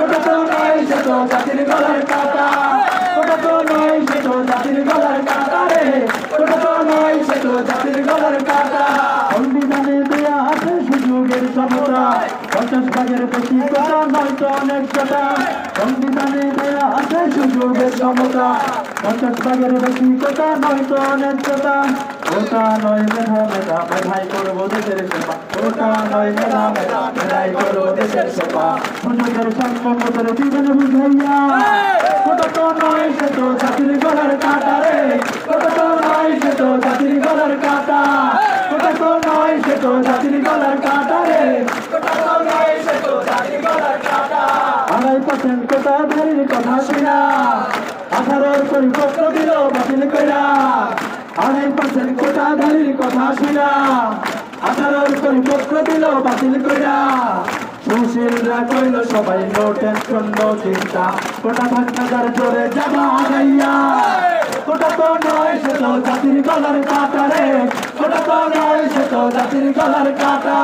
ওটা তো নয়, সে তো জাতির গলার কাটা তো নয়, সে তো জাতির গলার রে। ওটা তো নয়, সে তো জাতির গলার কাটা সংবিধানে দেয়া আছে সুযোগের সমতা পঞ্চাশ ভাগের বেশি কথা নয়তো অনেক কথা। সংবিধানে দেয়া আছে সুযোগের সমতা পঞ্চাশ ভাগের বেশি কথা নয়তো অনেক কথা ওটা নয় মেধা মেধা মেধাই করব দেশের সেবা ওটা নয় মেধা মেধা মেধাই করব দেশের সেবা সুযোগের সংকটের জীবন বুঝাইয়া ওটা তো নয় সে তো জাতির গলার কাটা রে ওটা তো নয় সে তো জাতির গলার কাটা ওটা তো নয় সে তো জাতির গলার কাটা রে ওটা তো নয় সে তো জাতির গলার কাটা আড়াই পার্সেন্ট কোটা ধারির কথা শুনা আঠারোর পরিপত্র দিল, বাতিল কইরা। আড়াই পার্সেন্ট কোটা ধারির কথা শুনা আঠারোর পরিপত্র দিল, বাতিল কইরা। সুশীলরা কইল, সবাই নো টেনশন নো চিন্তা। কোটা যার জোরে যাবা আগাইয়া কোটা তো নয়, সে তো জাতির গলার কাটা রে কোটা তো নয়, সে তো জাতির গলার কাটা।